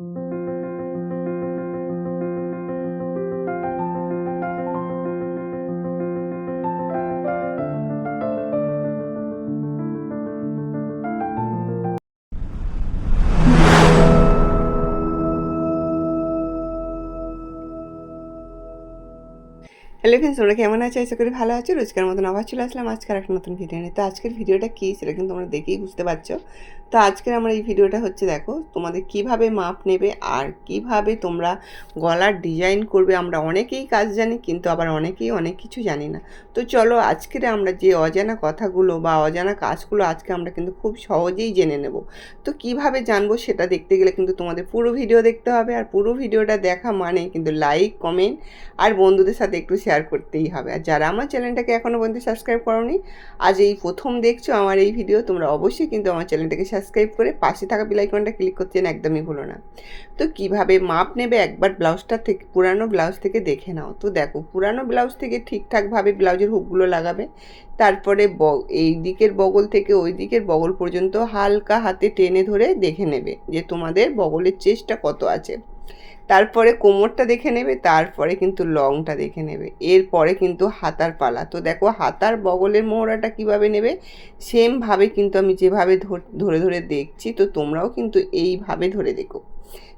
Hello friends তোমরা কেমন আছো? আশা করি ভালো আছো। রোজকার মতন আবার চলে আসলাম আজকের একটা নতুন ভিডিও নিয়ে। তো আজকের ভিডিওটা কী সেটা কিন্তু তোমরা দেখেই বুঝতে পারছ। তো আজকের আমার এই ভিডিওটা হচ্ছে, দেখো, তোমাদের কীভাবে মাপ নেবে আর কীভাবে তোমরা গলার ডিজাইন করবে। আমরা অনেকেই কাজ জানি, কিন্তু আবার অনেকেই অনেক কিছু জানি না। তো চলো, আজকের আমরা যে অজানা কথাগুলো বা অজানা কাজগুলো আজকে আমরা কিন্তু খুব সহজেই জেনে নেব। তো কীভাবে জানব সেটা দেখতে গেলে কিন্তু তোমাদের পুরো ভিডিও দেখতে হবে। আর পুরো ভিডিওটা দেখা মানে কিন্তু লাইক কমেন্ট আর বন্ধুদের সাথে একটু শেয়ার করতেই হবে। আর যারা আমার চ্যানেলটাকে এখনও পর্যন্ত সাবস্ক্রাইব করোনি, আজ এই প্রথম দেখছ আমার এই ভিডিও, তোমরা অবশ্যই কিন্তু আমার চ্যানেলটাকে সাবস্ক্রাইব করে পাশে থাকা বেলাইকনটা ক্লিক করতে যেন একদমই ভুলো না। তো কীভাবে মাপ নেবে একবার ব্লাউজটা থেকে, পুরানো ব্লাউজ থেকে দেখে নাও। তো দেখো, পুরানো ব্লাউজ থেকে ঠিকঠাকভাবে ব্লাউজের হুকগুলো লাগাবে। তারপরে ব, এই দিকের বগল থেকে ওই দিকের বগল পর্যন্ত হালকা হাতে টেনে ধরে দেখে নেবে যে তোমাদের বগলের চেষ্টা কত আছে। তারপরে কোমরটা দেখে নেবে, তারপরে কিন্তু লংটা দেখে নেবে। এরপরে কিন্তু হাতার পালা। তো দেখো, হাতার বগলের মোহরাটা কীভাবে নেবে? সেমভাবে কিন্তু আমি যেভাবে ধরে ধরে দেখছি, তো তোমরাও কিন্তু এইভাবে ধরে দেখো।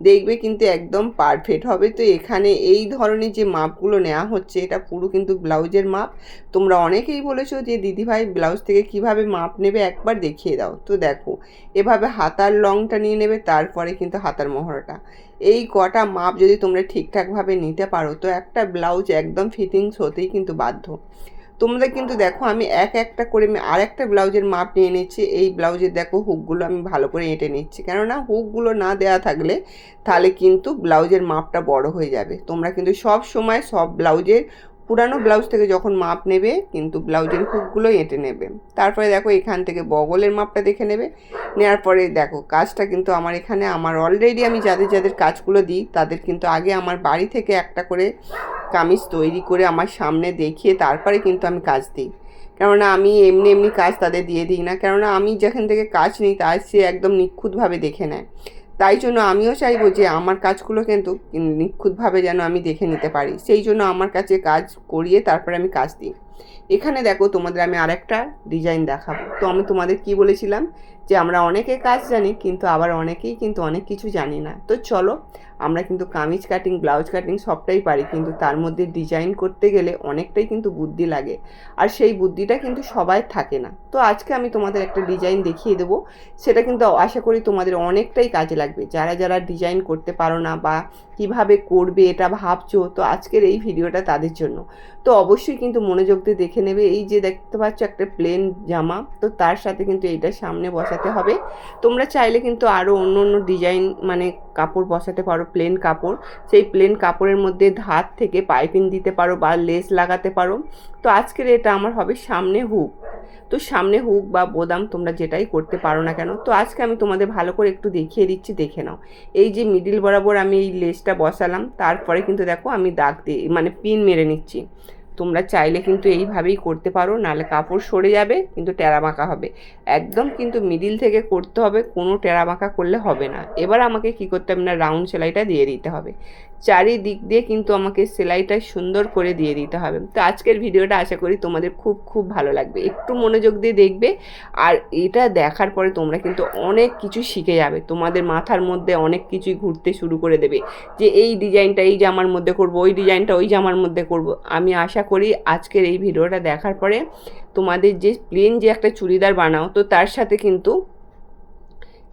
দেখবে কিন্তু একদম পারফেক্ট হবে। তো এখানে এই ধরনের যে মাপগুলো নেওয়া হচ্ছে, এটা পুরো কিন্তু ব্লাউজের মাপ। তোমরা অনেকেই বলেছ যে, দিদিভাই, ব্লাউজ থেকে কীভাবে মাপ নেবে একবার দেখিয়ে দাও। তো দেখো, এভাবে হাতার লংটা নিয়ে নেবে, তারপরে কিন্তু হাতার মোহরাটা। এই কটা মাপ যদি তোমরা ঠিকঠাকভাবে নিতে পারো, তো একটা ব্লাউজ একদম ফিটিংস হতেই কিন্তু বাধ্য। তোমরা কিন্তু দেখো, আমি এক একটা করে আমি আর একটা ব্লাউজের মাপ নিয়ে নিচ্ছি। এই ব্লাউজের দেখো, হুকগুলো আমি ভালো করে এঁটে নিচ্ছি। কেননা হুকগুলো না দেয়া থাকলে তাহলে কিন্তু ব্লাউজের মাপটা বড় হয়ে যাবে। তোমরা কিন্তু সব সময় সব ব্লাউজের পুরানো ব্লাউজ থেকে যখন মাপ নেবে, কিন্তু ব্লাউজের হুকগুলো এঁটে নেবে। তারপরে দেখো এখান থেকে বগলের মাপটা দেখে নেবে। নেওয়ার পরে দেখো, কাজটা কিন্তু আমার এখানে, আমার অলরেডি আমি যাদের যাদের কাজগুলো দিই, তাদের কিন্তু আগে আমার বাড়ি থেকে একটা করে কামিজ তৈরি করে আমার সামনে দেখিয়ে তারপরে কিন্তু আমি কাজ দিই। কেননা আমি এমনি এমনি কাজ তাদের দিয়ে দিই না। কেননা আমি যেখান থেকে কাজ নিই, তার সে একদম নিখুঁতভাবে দেখে নেয়। তাই জন্য আমিও চাইব যে আমার কাজগুলো কিন্তু নিখুঁতভাবে যেন আমি দেখে নিতে পারি। সেই জন্য আমার কাছে কাজ করিয়ে তারপরে আমি কাজ দিই। এখানে দেখো তোমাদের আমি আরেকটা ডিজাইন দেখাবো। তো আমি তোমাদের কি বলেছিলাম? যে আমরা অনেকে কাজ জানি, কিন্তু আবার অনেকেই কিন্তু অনেক কিছু জানি না। তো চলো আমরা কিন্তু কামিজ কাটিং ব্লাউজ কাটিং সবটাই পারি, কিন্তু তার মধ্যে ডিজাইন করতে গেলে অনেকটাই কিন্তু বুদ্ধি লাগে। আর সেই বুদ্ধিটা কিন্তু সবাই থাকে না। তো আজকে আমি তোমাদের একটা ডিজাইন দেখিয়ে দেবো। সেটা কিন্তু আশা করি তোমাদের অনেকটাই কাজে লাগবে। যারা যারা ডিজাইন করতে পারো না বা কীভাবে করবে এটা ভাবছ, তো আজকের এই ভিডিওটা তাদের জন্য। তো অবশ্যই কিন্তু মনোযোগ দিয়ে দেখে নেবে। এই যে দেখতে পাচ্ছ একটা প্লেন জামা, তো তার সাথে কিন্তু এইটা সামনে বসাতে হবে। তোমরা চাইলে কিন্তু আরও অন্য অন্য ডিজাইন মানে কাপড় বসাতে পারো প্লেন কাপড়। সেই প্লেন কাপড়ের মধ্যে ধার থেকে পাইপিং দিতে পারো বা লেস লাগাতে পারো। তো আজকের এটা আমার হবে সামনে হুক। তো সামনে হুক বা বোদাম তোমরা যেটাই করতে পারো না কেন। তো আজকে আমি তোমাদের ভালো করে একটু দেখিয়ে দিচ্ছি, দেখে নাও। এই যে মিডিল বরাবর আমি এই লেসটা বসালাম, তারপরে কিন্তু দেখো আমি দাগ দিয়ে মানে পিন মেরে নিচ্ছি। তোমরা চাইলে কিন্তু এইভাবেই করতে পারো, নাহলে কাপড় সরে যাবে, কিন্তু টেরা মাখা হবে। একদম কিন্তু মিডিল থেকে করতে হবে, কোনো টেরা মাখা করলে হবে না। এবার আমাকে কি করতে হবে না রাউন্ড সেলাইটা দিয়ে দিতে হবে। চারিদিক দিয়ে কিন্তু আমাকে সেলাইটা সুন্দর করে দিয়ে দিতে হবে। তো আজকের ভিডিওটা আশা করি তোমাদের খুব খুব ভালো লাগবে। একটু মনোযোগ দিয়ে দেখবে আর এটা দেখার পরে তোমরা কিন্তু অনেক কিছু শিখে যাবে। তোমাদের মাথার মধ্যে অনেক কিছুই ঘুরতে শুরু করে দেবে যে এই ডিজাইনটা এই জামার মধ্যে করব, ওই ডিজাইনটা ওই জামার মধ্যে করব। আমি আশা করি আজকের এই ভিডিওটা দেখার পরে তোমাদের যে প্লেন যে একটা চুড়িদার বানাও, তো তার সাথে কিন্তু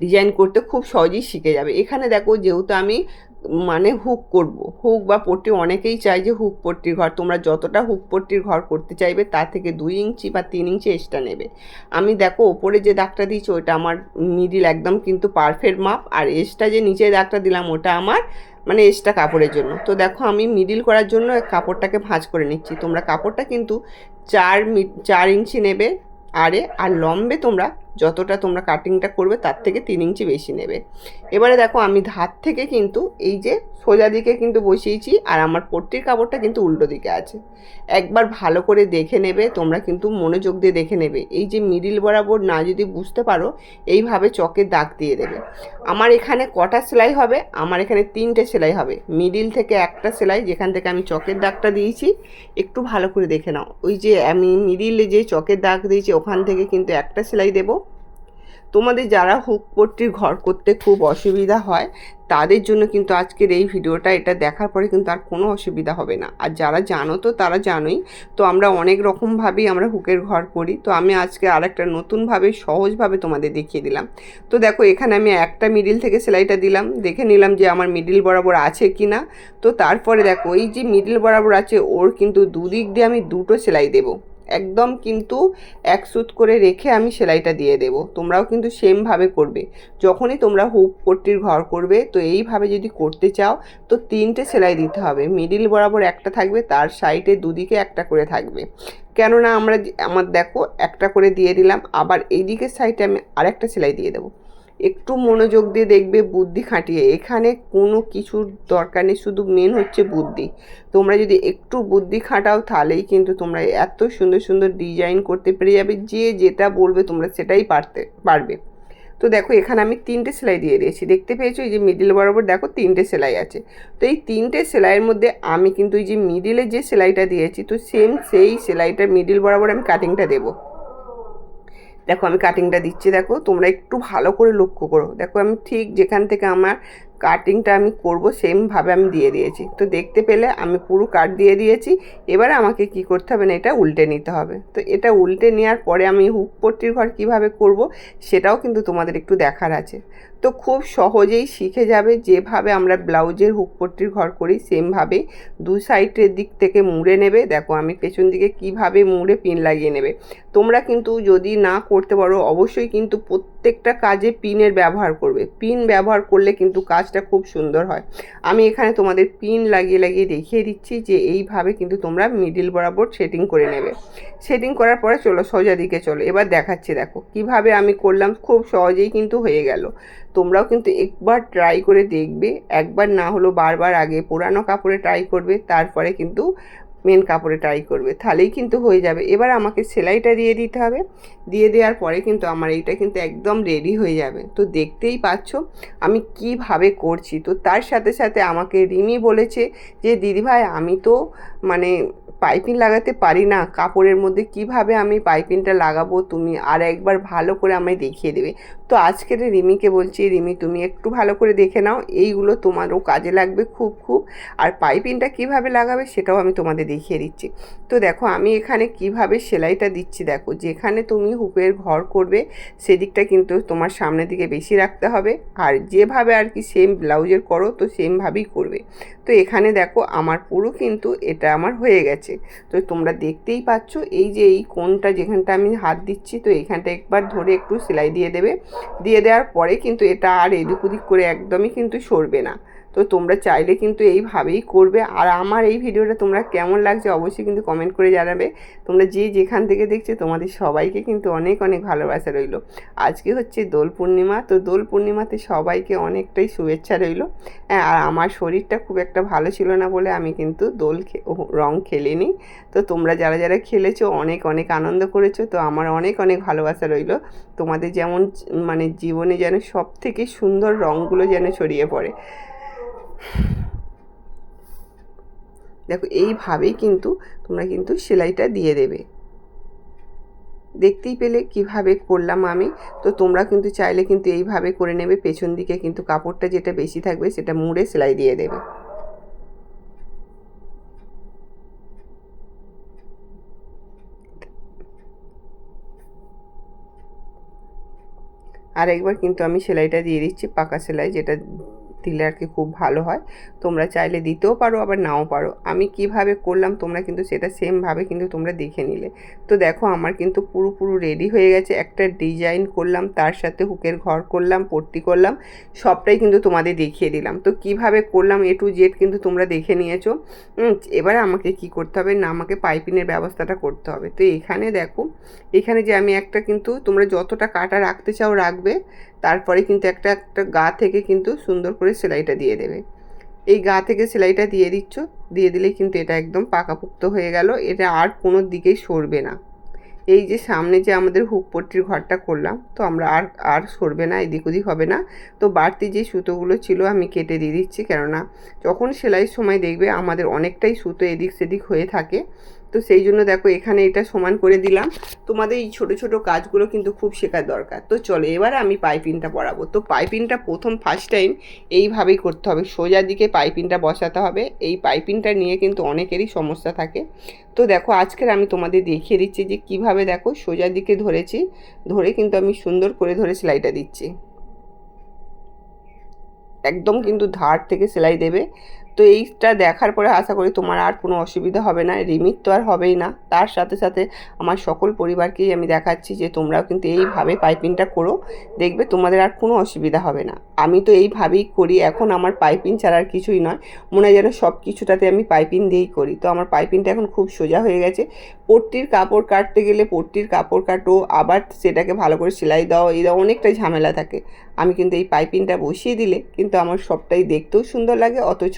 ডিজাইন করতে খুব সহজেই শিখে যাবে। এখানে দেখো যেহেতু আমি মানে হুক করব। হুক বা পট্টি অনেকেই চাই যে হুক পট্টির ঘর। তোমরা যতটা হুক পট্টির ঘর করতে চাইবে, তার থেকে দুই ইঞ্চি বা তিন ইঞ্চি এক্সট্রা নেবে। আমি দেখো, ওপরে যে দাগটা দিয়েছি ওটা আমার মিডিল একদম কিন্তু পারফেক্ট মাপ। আর এক্সট্রা যে নিচে দাগটা দিলাম, ওটা আমার মানে এক্সট্রা কাপড়ের জন্য। তো দেখো, আমি মিডিল করার জন্য কাপড়টাকে ভাঁজ করে নিচ্ছি। তোমরা কাপড়টা কিন্তু চার মি, চার ইঞ্চি নেবে আরে, আর লম্বে তোমরা যতটা তোমরা কাটিংটা করবে তার থেকে তিন ইঞ্চি বেশি নেবে। এবারে দেখো আমি ধার থেকে কিন্তু এই যে সোজা দিকে কিন্তু বসিয়েছি আর আমার পট্টির কাপড়টা কিন্তু উল্টো দিকে আছে। একবার ভালো করে দেখে নেবে, তোমরা কিন্তু মনোযোগ দিয়ে দেখে নেবে। এই যে মিডিল বরাবর না যদি বুঝতে পারো, এইভাবে চকের দাগ দিয়ে দেবে। আমার এখানে কটা সেলাই হবে? আমার এখানে তিনটে সেলাই হবে। মিডিল থেকে একটা সেলাই, যেখান থেকে আমি চকের দাগটা দিয়েছি, একটু ভালো করে দেখে নাও। ওই যে আমি মিডিলে যে চকের দাগ দিয়েছি, ওখান থেকে কিন্তু একটা সেলাই দেবো। তোমাদের যারা হুক পট্টির ঘর করতে খুব অসুবিধা হয় তাদের জন্য কিন্তু আজকের এই ভিডিওটা, এটা দেখার পরে কিন্তু আর কোনো অসুবিধা হবে না। আর যারা জানো তো, তারা জানোই। তো আমরা অনেক রকমভাবেই আমরা হুকের ঘর করি। তো আমি আজকে আর একটা নতুনভাবে, সহজভাবে তোমাদের দেখিয়ে দিলাম। তো দেখো, এখানে আমি একটা মিডিল থেকে সেলাইটা দিলাম। দেখে নিলাম যে আমার মিডিল বরাবর আছে কি না তো তারপরে দেখো, এই যে মিডিল বরাবর আছে, ওর কিন্তু দুদিক দিয়ে আমি দুটো সেলাই দেবো। একদম কিন্তু এক সুত করে রেখে আমি সেলাইটা দিয়ে দেবো। তোমরাও কিন্তু সেমভাবে করবে। যখনই তোমরা হুপ পট্টির ঘর করবে, তো এইভাবে যদি করতে চাও, তো তিনটে সেলাই দিতে হবে। মিডিল বরাবর একটা থাকবে, তার সাইডে দুদিকে একটা করে থাকবে। কেননা আমরা আমার দেখো একটা করে দিয়ে দিলাম, আবার এই দিকের সাইডে আমি আরেকটা সেলাই দিয়ে দেবো। একটু মনোযোগ দিয়ে দেখবে বুদ্ধি খাটিয়ে। এখানে কোনো কিছুর দরকার নেই, শুধু মেন হচ্ছে বুদ্ধি। তোমরা যদি একটু বুদ্ধি খাটাও, তাহলেই কিন্তু তোমরা এত সুন্দর সুন্দর ডিজাইন করতে পেরে যাবে, যে যেটা বলবে তোমরা সেটাই পারতে, পারবে। তো দেখো, এখানে আমি তিনটে সেলাই দিয়ে দিয়েছি। দেখতে পেয়েছ? এই যে মিডিল বরাবর দেখো তিনটে সেলাই আছে। তো এই তিনটে সেলাইয়ের মধ্যে আমি কিন্তু এই যে মিডিলে যে সেলাইটা দিয়েছি, তো সেম সেই সেলাইটার মিডিল বরাবর আমি কাটিংটা দেবো। দেখো আমি কাটিংটা দিচ্ছি, দেখো তোমরা একটু ভালো করে লক্ষ্য করো। দেখো আমি ঠিক যেখান থেকে আমার কাটিংটা আমি করব সেমভাবে আমি দিয়ে দিয়েছি। তো দেখতে পেলে আমি পুরো কাট দিয়ে দিয়েছি, এবারে আমাকে কি করতে হবে না, এটা উল্টে নিতে হবে। তো এটা উল্টে নেওয়ার পরে আমি হুক পট্টির ঘর কীভাবে করব, সেটাও কিন্তু তোমাদের একটু দেখার আছে। তো খুব সহজেই শিখে যাবে যেভাবে আমরা ব্লাউজের হুকপট্টির ঘর করি, সেমভাবে দু সাইডের দিক থেকে মুড়ে নেবে। দেখো আমি পেছন দিকে কীভাবে মুড়ে পিন লাগিয়ে নেবে। তোমরা কিন্তু যদি না করতে পারো, অবশ্যই কিন্তু প্রত্যেকটা কাজে পিনের ব্যবহার করবে। পিন ব্যবহার করলে কিন্তু কাজটা খুব সুন্দর হয়। আমি এখানে তোমাদের পিন লাগিয়ে লাগিয়ে দেখিয়ে দিচ্ছি যে এইভাবে কিন্তু তোমরা মিডিল বরাবর সেটিং করে নেবে। সেটিং করার পরে চলো সোজা দিকে চলো। এবার দেখাচ্ছি, দেখো কীভাবে আমি করলাম, খুব সহজেই কিন্তু হয়ে গেল। তোমরাও কিন্তু একবার ট্রাই করে দেখবে। একবার না হলো বারবার আগে পুরানো কাপড়ে ট্রাই করবে, তারপরে কিন্তু মেন কাপড়ে ট্রাই করবে। তাহলেই কিন্তু হয়ে যাবে। এবার আমাকে সেলাইটা দিয়ে দিতে হবে। দিয়ে দেওয়ার পরে কিন্তু আমার এইটা কিন্তু একদম রেডি হয়ে যাবে। তো দেখতেই পাচ্ছ আমি কীভাবে করছি। তো তার সাথে সাথে আমাকে রিমি বলেছে যে, দিদিভাই, আমি তো মানে পাইপিং লাগাতে পারি না, কাপড়ের মধ্যে কীভাবে আমি পাইপিংটা লাগাবো তুমি আর একবার ভালো করে আমায় দেখিয়ে দেবে। তো আজকের রিমিকে বলছি, রিমি, তুমি একটু ভালো করে দেখে নাও, এইগুলো তোমারও কাজে লাগবে খুব খুব, আর পাইপিংটা কীভাবে লাগাবে সেটাও আমি তোমাদের দেখিয়ে দিচ্ছি। তো দেখো, আমি এখানে কীভাবে সেলাইটা দিচ্ছি দেখো, যেখানে তুমি হুকের ঘর করবে সেদিকটা কিন্তু তোমার সামনের দিকে বেশি রাখতে হবে, আর যেভাবে আর কি সেম ব্লাউজের করো তো সেমভাবেই করবে। তো এখানে দেখো, আমার পুরো কিন্তু এটা আমার হয়ে গেছে। তো তোমরা দেখতেই পাচ্ছ, এই যে এই কোনটা যেখানটা আমি হাত দিচ্ছি, তো এখানটা একবার ধরে একটু সেলাই দিয়ে দেবে। দিয়ে দেওয়ার পরে কিন্তু এটা আর এদিক ওদিক করে একদমই কিন্তু সরবে না। তো তোমরা চাইলে কিন্তু এইভাবেই করবে। আর আমার এই ভিডিওটা তোমরা কেমন লাগছে অবশ্যই কিন্তু কমেন্ট করে জানাবে। তোমরা যে যেখান থেকে দেখছ তোমাদের সবাইকে কিন্তু অনেক অনেক ভালোবাসা রইল। আজকে হচ্ছে দোল পূর্ণিমা, তো দোল পূর্ণিমাতে সবাইকে অনেকটাই শুভেচ্ছা রইল। হ্যাঁ আর আমার শরীরটা খুব একটা ভালো ছিল না বলে আমি কিন্তু দোল রং খেলিনি। তো তোমরা যারা যারা খেলেছো অনেক অনেক আনন্দ করেছ। তো আমার অনেক অনেক ভালোবাসা রইল। তোমাদের যেমন মানে জীবনে যেন সব থেকে সুন্দর রঙগুলো যেন ছড়িয়ে পড়ে। দেখো এইভাবেই কিন্তু তোমরা কিন্তু সেলাইটা দিয়ে দেবে। দেখতেই পেলে কীভাবে করলাম আমি। তো তোমরা কিন্তু চাইলে কিন্তু এইভাবে করে নেবে, পেছন দিকে কিন্তু কাপড়টা যেটা বেশি থাকবে সেটা মুড়ে সেলাই দিয়ে দেবে। আর একবার কিন্তু আমি সেলাইটা দিয়ে দিচ্ছি, পাকা সেলাই যেটা দিলে আর কি খুব ভালো হয়। তোমরা চাইলে দিতেও পারো, আবার নাও পারো। আমি কীভাবে করলাম তোমরা কিন্তু সেটা সেমভাবে কিন্তু তোমরা দেখে নিলে। তো দেখো আমার কিন্তু পুরো পুরো রেডি হয়ে গেছে। একটা ডিজাইন করলাম, তার সাথে হুকের ঘর করলাম, পট্টি করলাম, সবটাই কিন্তু তোমাদের দেখিয়ে দিলাম। তো কীভাবে করলাম এ টু জেড কিন্তু তোমরা দেখে নিয়েছো। এবার আমাকে কি করতে হবে? না, আমাকে পাইপিনের ব্যবস্থাটা করতে হবে। তো এখানে দেখো, এখানে যে আমি একটা কিন্তু তোমরা যতটা কাটা রাখতে চাও রাখবে। তারপরে কিন্তু একটা একটা গা থেকে কিন্তু সুন্দর করে সেলাইটা দিয়ে দেবে। এই গা থেকে সেলাইটা দিয়ে দিচ্ছ, দিয়ে দিলেই কিন্তু এটা একদম পাকাপোক্ত হয়ে গেল, এটা আর কোনো দিকেই সরবে না। এই যে সামনে যে আমাদের হুক পট্টির ঘরটা করলাম, তো আমরা আর আর সরবে না, এদিক ওদিক হবে না। তো বাড়তি যে সুতোগুলো ছিল আমি কেটে দিয়ে দিচ্ছি, কেননা যখন সেলাইয়ের সময় দেখবে আমাদের অনেকটাই সুতো এদিক সেদিক হয়ে থাকে তো সেই জন্য দেখো এখানে এটা সমান করে দিলাম। তোমাদের এই ছোট ছোট কাজগুলো কিন্তু খুব শেখার দরকার। তো চলো এবার আমি পাইপিংটা পরাবো। তো পাইপিংটা প্রথম ফার্স্ট টাইম এইভাবেই করতে হবে। সোজা দিকে পাইপিংটা বসাতে হবে। এই পাইপিংটা নিয়ে কিন্তু অনেকেরই সমস্যা থাকে। তো দেখো আজকের আমি তোমাদের দেখিয়ে দিচ্ছি যে কীভাবে দেখো সোজা দিকে ধরেছি। ধরে কিন্তু আমি সুন্দর করে ধরে সেলাইটা দিচ্ছি। একদম কিন্তু ধার থেকে সেলাই দেবে। তো এইটা দেখার পরে আশা করি তোমার আর কোনো অসুবিধা হবে না। রিমিট তো আর হবেই না। তার সাথে সাথে আমার সকল পরিবারকেই আমি দেখাচ্ছি যে তোমরাও কিন্তু এইভাবে পাইপিংটা করো। দেখবে তোমাদের আর কোনো অসুবিধা হবে না। আমি তো এইভাবেই করি। এখন আমার পাইপিং ছাড়া আর কিছুই নয়। মনে হয় যেন সব কিছুটাতে আমি পাইপিং দিয়েই করি। তো আমার পাইপিংটা এখন খুব সোজা হয়ে গেছে। পট্টির কাপড় কাটতে গেলে পট্টির কাপড় কাটো। আবার সেটাকে ভালো করে সেলাই দাও, এই অনেকটাই ঝামেলা থাকে। আমি কিন্তু এই পাইপিংটা বসিয়ে দিলে কিন্তু আমার সবটাই দেখতেও সুন্দর লাগে, অথচ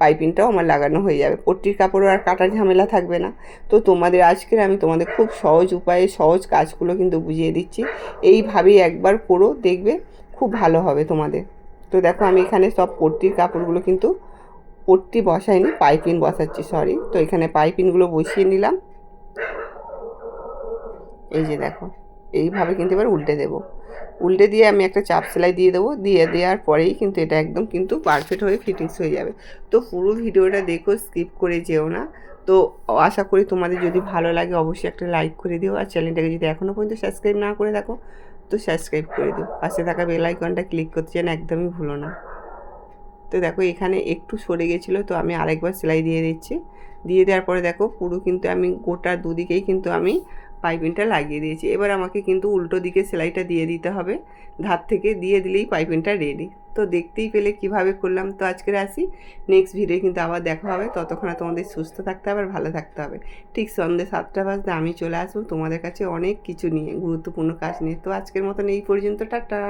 পাইপিংটাও আমার লাগানো হয়ে যাবে। পট্টির কাপড়ও আর কাটার ঝামেলা থাকবে না। তো তোমাদের আজকের আমি তোমাদের খুব সহজ উপায়ে, সহজ কাজগুলো কিন্তু বুঝিয়ে দিচ্ছি। এইভাবেই একবার করো, দেখবে খুব ভালো হবে তোমাদের। তো দেখো আমি এখানে সব পট্টির কাপড়গুলো কিন্তু পট্টি বসাইনি, পাইপিং বসাচ্ছি সরি তো এখানে পাইপিংগুলো বসিয়ে নিলাম। এই যে দেখো, এইভাবে কিন্তু এবার উল্টে দেবো। উল্টে দিয়ে আমি একটা চাপ সেলাই দিয়ে দেবো। দিয়ে দেওয়ার পরেই কিন্তু এটা একদম কিন্তু পারফেক্ট হয়ে ফিটিংস হয়ে যাবে। তো পুরো ভিডিওটা দেখো স্কিপ করে যেও না। তো আশা করি তোমাদের যদি ভালো লাগে অবশ্যই একটা লাইক করে দিও। আর চ্যানেলটাকে যদি এখনও পর্যন্ত সাবস্ক্রাইব না করে দেখো তো সাবস্ক্রাইব করে দিও। পাশে থাকা বেল আইকনটা ক্লিক করতে যেন একদমই ভুলো না। তো দেখো, এখানে একটু সরে গেছিল, তো আমি আরেকবার সেলাই দিয়ে দিচ্ছি। দিয়ে দেওয়ার পরে দেখো, পুরো কিন্তু আমি গোটা দুদিকেই কিন্তু আমি পাইপিংটা লাগিয়ে দিয়েছি। এবার আমাকে কিন্তু উল্টো দিকে সেলাইটা দিয়ে দিতে হবে। ধার থেকে দিয়ে দিলেই পাইপিংটা রেডি তো দেখতেই পেলে কীভাবে করলাম। তো আজকে আসি। নেক্সট ভিডিও কিন্তু আবার দেখা হবে। ততক্ষণে তোমাদের সুস্থ থাকতে হবে আর ভালো থাকতে হবে। ঠিক সন্ধ্যে সাতটা বাজতে আমি চলে আসব তোমাদের কাছে অনেক কিছু নিয়ে, গুরুত্বপূর্ণ কাজ নিয়ে। তো আজকের মতন এই পর্যন্ত। টাটা!